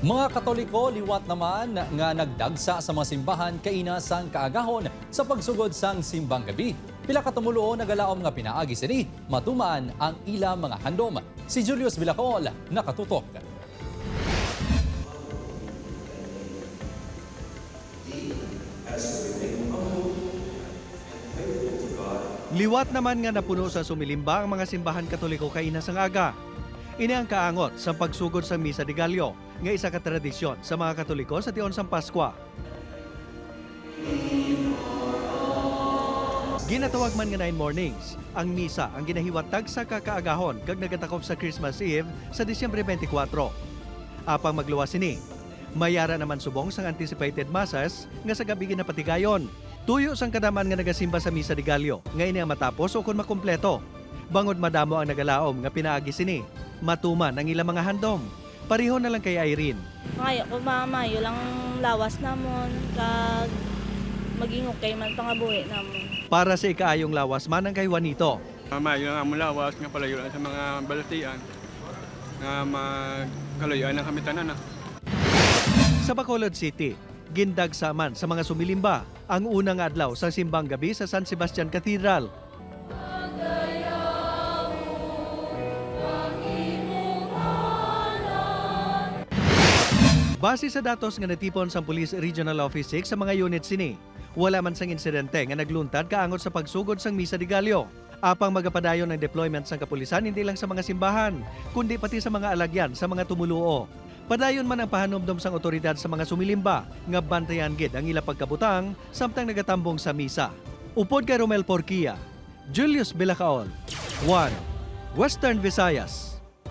Mga Katoliko liwat naman nga nagdagsa sa mga simbahan kaina sang kaagahon sa pagsugod sang simbang gabi. Pila ka tumuluo nagalaom nga pinaagi sini matuman ang ila mga handom. Si Julius Vilacol nakatutok. Liwat naman nga napuno sa sumilimba ang mga simbahan katoliko kaina sang aga. Ini ang kaangot sa pagsugod sa Misa de Gallo, nga isa ka tradisyon sa mga katoliko sa tiyon sang Paskwa. Ginatawag man nga nine mornings, ang misa ang ginahiwatag sa kakaagahon kag nagatakop sa Christmas Eve sa Disyembre 24. Apang magluwas ini, mayara naman subong sang anticipated masses nga sa gabi ginapatigayon. Tuyo sang kadaman nga nagasimba sa Misa de Gallo, nga ini ang matapos o kung makumpleto. Bangod madamo ang nagalaom nga pinaagi sini, matuman ang ilang mga handom. Pareho na lang kay Irene. Ngayon ko mama, yun lang lawas namon, kag maging okay man pa nga buhi namon. Para sa ikaayong lawas man ang kay Juanito. Mama, yun ang among lawas nga palayo sa mga balatian nga magkalayuan ng kami tanan. Sa Bacolod City, gindag man sa mga sumilimba ang unang adlaw sa simbang gabi sa San Sebastian Cathedral. Base sa datos nga natipon sa Police Regional Office 6 sa mga unit sini, wala man sang insidente nga nagluntad kaangot sa pagsugod sang Misa de Gallo. Apang magapadayon ng deployment sang kapulisan hindi lang sa mga simbahan, kundi pati sa mga alagyan sa mga tumuluo. Padayon man ang pahanumdom sang otoridad sa mga sumilimba nga bantayan gid ang ila pagkabutang samtang nagatambong sa misa. Upod kay Romel Porquia, Julius Bilacaon, 1. Western Visayas.